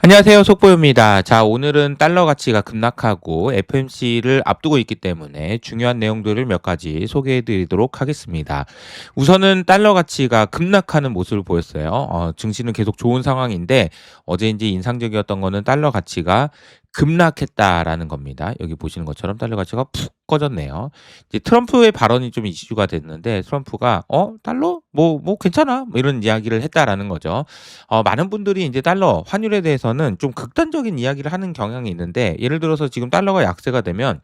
안녕하세요. 속보입니다. 자, 오늘은 달러 가치가 급락하고 FMC를 앞두고 있기 때문에 중요한 내용들을 몇 가지 소개해 드리도록 하겠습니다. 우선은 달러 가치가 급락하는 모습을 보였어요. 어, 증시는 계속 좋은 상황인데 어제 이제 인상적이었던 거는 달러 가치가 급락했다라는 겁니다. 여기 보시는 것처럼 달러 가치가 푹 꺼졌네요. 이제 트럼프의 발언이 좀 이슈가 됐는데 트럼프가 어 달러 뭐뭐 괜찮아 뭐 이런 이야기를 했다라는 거죠. 어, 많은 분들이 이제 달러 환율에 대해서는 좀 극단적인 이야기를 하는 경향이 있는데 예를 들어서 지금 달러가 약세가 되면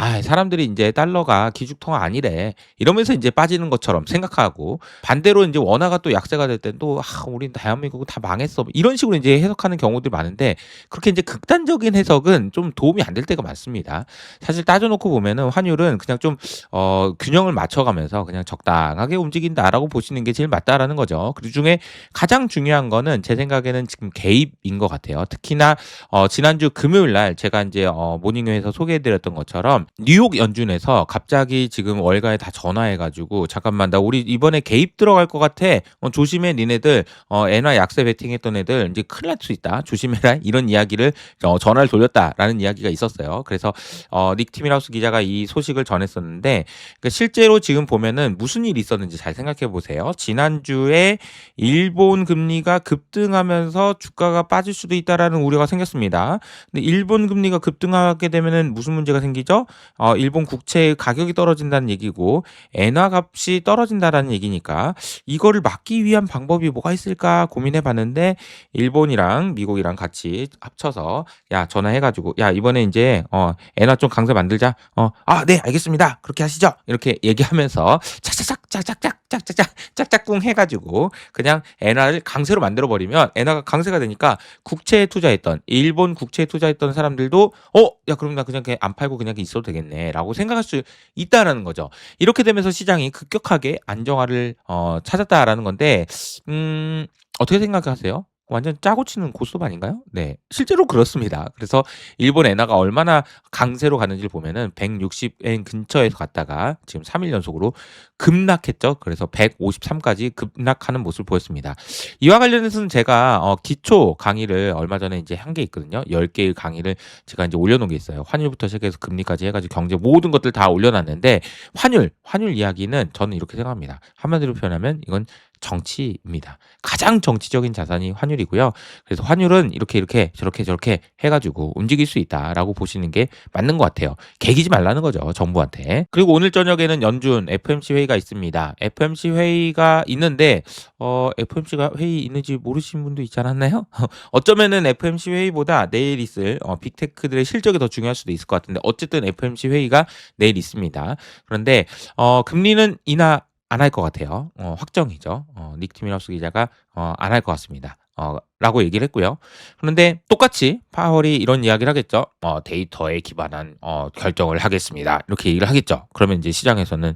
아, 사람들이 인제 달러가 기축통화 아니래. 이러면서 인제 빠지는 것처럼 생각하고 반대로 인제 원화가 또 약세가 될 땐 또 '아 우린 대한민국은 다 망했어.' 뭐 이런 식으로 인제 해석하는 경우들이 많은데 그렇게 인제 극단적인 해석은 좀 도움이 안 될 때가 많습니다. 사실 따져 놓고 보면은 환율은 그냥 좀 어 균형을 맞춰 가면서 그냥 '적당하게 움직인다.'라고 보시는 게 제일 맞다라는 거죠. 그중에 가장 중요한 거는 제 생각에는 지금 개입인 것 같아요. 특히나 어 지난주 금요일 날 제가 인제 어 모닝에서 소개해 드렸던 것처럼 뉴욕 연준에서 갑자기 지금 월가에 다 전화해 가지고 "잠깐만 나 우리 이번에 개입 들어갈 것 같아. 어 조심해 니네들. 어 엔화 약세 베팅했던 애들 인제 큰일 날 수 있다. 조심해라." 이런 이야기를 어 전화를 돌렸다라는 이야기가 있었어요. 그래서 어 닉 티밀하우스 기자가 이 소식을 전했었는데 그 실제로 지금 보면은 무슨 일이 있었는지 잘 생각해 보세요. 지난주에 일본 금리가 급등하면서 주가가 빠질 수도 있다라는 우려가 생겼습니다. 근데 일본 금리가 급등하게 되면은 무슨 문제가 생기죠? 어 일본 국채의 가격이 떨어진다는 얘기고 엔화 값이 떨어진다라는 얘기니까 이거를 막기 위한 방법이 뭐가 있을까 고민해 봤는데 일본이랑 미국이랑 같이 합쳐서 야 전화해 가지고 야 이번에 인제 어 엔화 좀 강세 만들자. 어 "아 네 알겠습니다. 그렇게 하시죠." 이렇게 얘기하면서 착착착 짝짝짝 짝짝짝 짝짝꿍 해 가지고 그냥 엔화를 강세로 만들어 버리면 엔화가 강세가 되니까 국채에 투자했던 일본 국채에 투자했던 사람들도 '어 야 그럼 나 그냥 안 팔고 그냥 있어도 되겠네.'라고 생각할 수 있다라는 거죠. 이렇게 되면서 시장이 급격하게 안정화를 어 찾았다라는 건데 음 어떻게 생각하세요? 완전 짜고 치는 고스톱 아닌가요? 네. 실제로 그렇습니다. 그래서 일본 엔화가 얼마나 강세로 가는지를 보면은 160엔 근처에서 갔다가 지금 3일 연속으로 급락했죠. 그래서 153까지 급락하는 모습을 보였습니다. 이와 관련해서는 제가 어 기초 강의를 얼마 전에 인제 한 게 있거든요. 10개의 강의를 제가 인제 올려 놓은 게 있어요. 환율부터 시작해서 금리까지 해 가지고 경제 모든 것들 다 올려 놨는데 환율, 환율 이야기는 저는 이렇게 생각합니다. 한마디로 표현하면 이건 정치입니다. 가장 정치적인 자산이 환율이고요. 그래서 환율은 이렇게 이렇게 저렇게 저렇게 해 가지고 움직일 수 있다라고 보시는 게 맞는 것 같아요. 개기지 말라는 거죠, 정부한테. 그리고 오늘 저녁에는 연준 FMC 회의가 있습니다. FMC 회의가 있는데 어 FMC가 회의 있는지 모르시는 분도 있지 않았나요? 어쩌면은 FMC 회의보다 내일 있을 어 빅테크들의 실적이 더 중요할 수도 있을 것 같은데 어쨌든 FMC 회의가 내일 있습니다. 그런데 어 금리는 인하 안 할 것 같아요. 어 확정이죠. 어 닉 티밀하우스 기자가 어 안 할 것 같습니다. 어 라고 얘기를 했고요. 그런데 똑같이 파월이 이런 이야기를 하겠죠. 어 "데이터에 기반한 어 결정을 하겠습니다." 이렇게 얘기를 하겠죠. 그러면 이제 시장에서는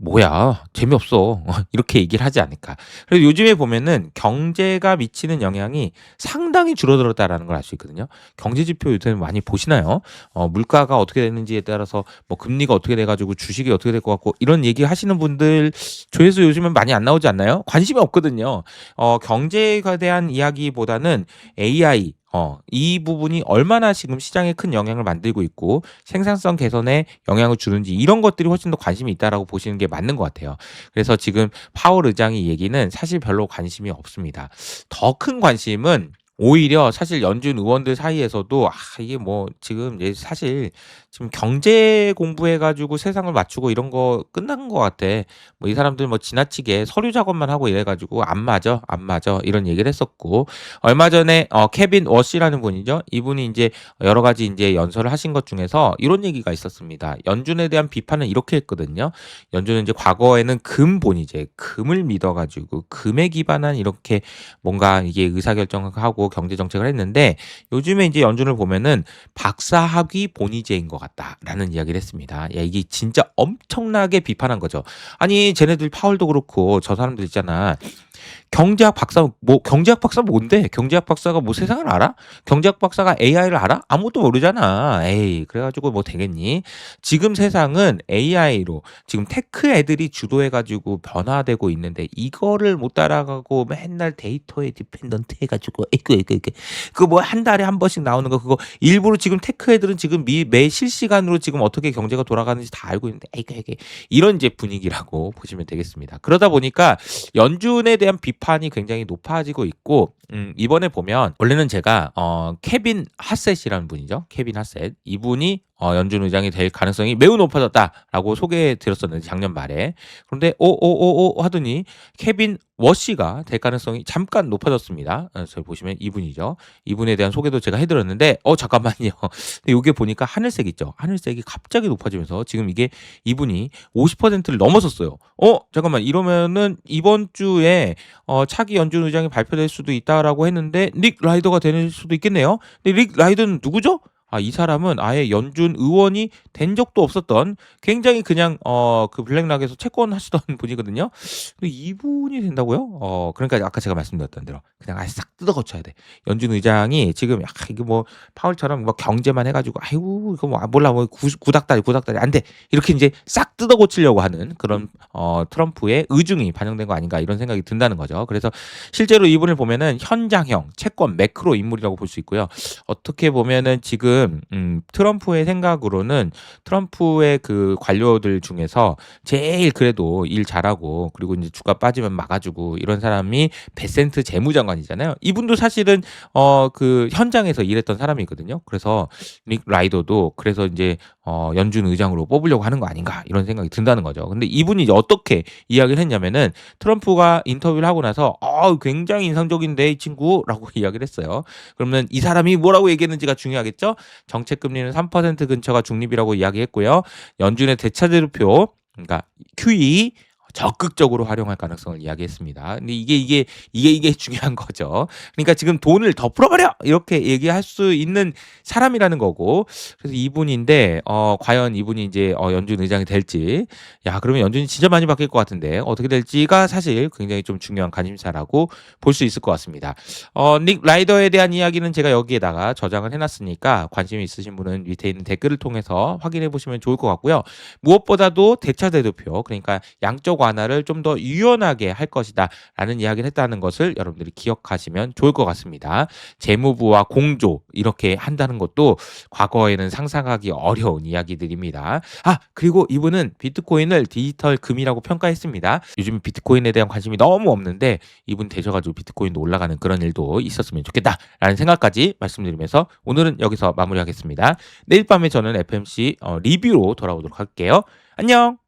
뭐야 재미없어 이렇게 얘기를 하지 않을까. 그리고 요즘에 보면은 경제가 미치는 영향이 상당히 줄어들었다라는 걸 알 수 있거든요. 경제 지표 요새는 많이 보시나요? 어 물가가 어떻게 되는지에 따라서 뭐 금리가 어떻게 돼 가지고 주식이 어떻게 될 것 같고 이런 얘기 하시는 분들 조회수 요즘은 많이 안 나오지 않나요? 관심이 없거든요. 어 경제에 대한 이야기보다는 AI 어, 이 부분이 얼마나 지금 시장에 큰 영향을 만들고 있고 생산성 개선에 영향을 주는지 이런 것들이 훨씬 더 관심이 있다라고 보시는 게 맞는 것 같아요. 그래서 지금 파월 의장의 얘기는 사실 별로 관심이 없습니다. 더 큰 관심은 오히려 사실 연준 의원들 사이에서도 아 이게 뭐 지금 이제 사실 지금 경제 공부해 가지고 세상을 맞추고 이런 거 끝난 것 같아. 뭐 이 사람들 뭐 지나치게 서류 작업만 하고 이래 가지고 안 맞아, 안 맞아 이런 얘기를 했었고 얼마 전에 어 케빈 워시라는 분이죠. 이분이 인제 여러 가지 인제 연설을 하신 것 중에서 이런 얘기가 있었습니다. 연준에 대한 비판은 이렇게 했거든요. 연준은 인제 과거에는 금본위제, 금을 믿어 가지고 금에 기반한 이렇게 뭔가 이게 의사결정을 하고 경제 정책을 했는데 요즘에 인제 연준을 보면은 박사학위 본위제인 것 같다라는 이야기를 했습니다. 야 이게 진짜 엄청나게 비판한 거죠. 아니 쟤네들 파월도 그렇고 저 사람들 있잖아. 경제학 박사 뭐 경제학 박사 뭔데? 경제학 박사가 뭐 세상을 알아? 경제학 박사가 AI를 알아? 아무것도 모르잖아. 에이, 그래 가지고 뭐 되겠니? 지금 세상은 AI로 지금 테크 애들이 주도해 가지고 변화되고 있는데 이거를 못 따라가고 맨날 데이터에 디펜던트 해 가지고 이거 이거 이거 그거 뭐한 달에 한 번씩 나오는 거 그거 일부러 지금 테크 애들은 지금 미, 매 실시간으로 지금 어떻게 경제가 돌아가는지 다 알고 있는데 이거 이거 이런 이제 분위기라고 보시면 되겠습니다. 그러다 보니까 연준에 대한 비판이 굉장히 높아지고 있고 음, 이번에 보면 원래는 제가 어, 케빈 하셋이라는 분이죠. 케빈 하셋 이분이 어, 연준 의장이 될 가능성이 매우 높아졌다라고 소개해 드렸었는데 작년 말에 그런데 오오오오 하더니 케빈 워시가 될 가능성이 잠깐 높아졌습니다. 어, 저희 보시면 이분이죠. 이분에 대한 소개도 제가 해드렸는데 어 잠깐만요. 근데 이게 보니까 하늘색 있죠. 하늘색이 갑자기 높아지면서 지금 이게 이분이 50%를 넘어섰어요. 어 잠깐만 이러면은 이번 주에 어, 차기 연준 의장이 발표될 수도 있다라고 했는데 닉 라이더가 되는 수도 있겠네요. 근데 닉 라이더는 누구죠? 아, 이 사람은 아예 연준 의원이 된 적도 없었던 굉장히 그냥 어, 그 블랙락에서 채권 하시던 분이거든요. 근데 이분이 된다고요? 어, 그러니까 아까 제가 말씀드렸던 대로 그냥 아예 싹 뜯어 고쳐야 돼. 연준 의장이 지금 야, 이게 뭐 파월처럼 뭐 경제만 해가지고 아이고 이거 뭐 아, 몰라 뭐 구, 구닥다리 구닥다리 안 돼. 이렇게 이제 싹 뜯어 고치려고 하는 그런 어, 트럼프의 의중이 반영된 거 아닌가 이런 생각이 든다는 거죠. 그래서 실제로 이분을 보면은 현장형 채권 매크로 인물이라고 볼 수 있고요. 어떻게 보면은 지금 음, 트럼프의 생각으로는 트럼프의 그 관료들 중에서 제일 그래도 일 잘하고 그리고 이제 주가 빠지면 막아주고 이런 사람이 베센트 재무장관이잖아요. 이분도 사실은 어 그 현장에서 일했던 사람이거든요. 그래서 닉 라이더도 그래서 이제 어 연준 의장으로 뽑으려고 하는 거 아닌가 이런 생각이 든다는 거죠. 근데 이분이 이제 어떻게 이야기를 했냐면은 트럼프가 인터뷰를 하고 나서 어 굉장히 인상적인데 이 친구라고 이야기를 했어요. 그러면 이 사람이 뭐라고 얘기했는지가 중요하겠죠. 정책 금리는 3% 근처가 중립이라고 이야기했고요. 연준의 대차대표 그러니까 QE 적극적으로 활용할 가능성을 이야기했습니다. 근데 이게 이게 이게 이게 중요한 거죠. 그러니까 지금 돈을 더 풀어버려 이렇게 얘기할 수 있는 사람이라는 거고 그래서 이분인데 어 과연 이분이 이제 어 연준 의장이 될지 야 그러면 연준이 진짜 많이 바뀔 것 같은데 어떻게 될지가 사실 굉장히 좀 중요한 관심사라고 볼 수 있을 것 같습니다. 어닉 라이더에 대한 이야기는 제가 여기에다가 저장을 해놨으니까 관심 있으신 분은 밑에 있는 댓글을 통해서 확인해 보시면 좋을 것 같고요. 무엇보다도 대차 대표표 그러니까 양적 완화를 좀 더 유연하게 할 것이다 라는 이야기를 했다는 것을 여러분들이 기억하시면 좋을 것 같습니다. 재무부와 공조 이렇게 한다는 것도 과거에는 상상하기 어려운 이야기들입니다. 아 그리고 이분은 비트코인을 디지털 금이라고 평가했습니다. 요즘 비트코인에 대한 관심이 너무 없는데 이분 되셔가지고 비트코인도 올라가는 그런 일도 있었으면 좋겠다라는 생각까지 말씀드리면서 오늘은 여기서 마무리하겠습니다. 내일 밤에 저는 FMC 어, 리뷰로 돌아오도록 할게요. 안녕.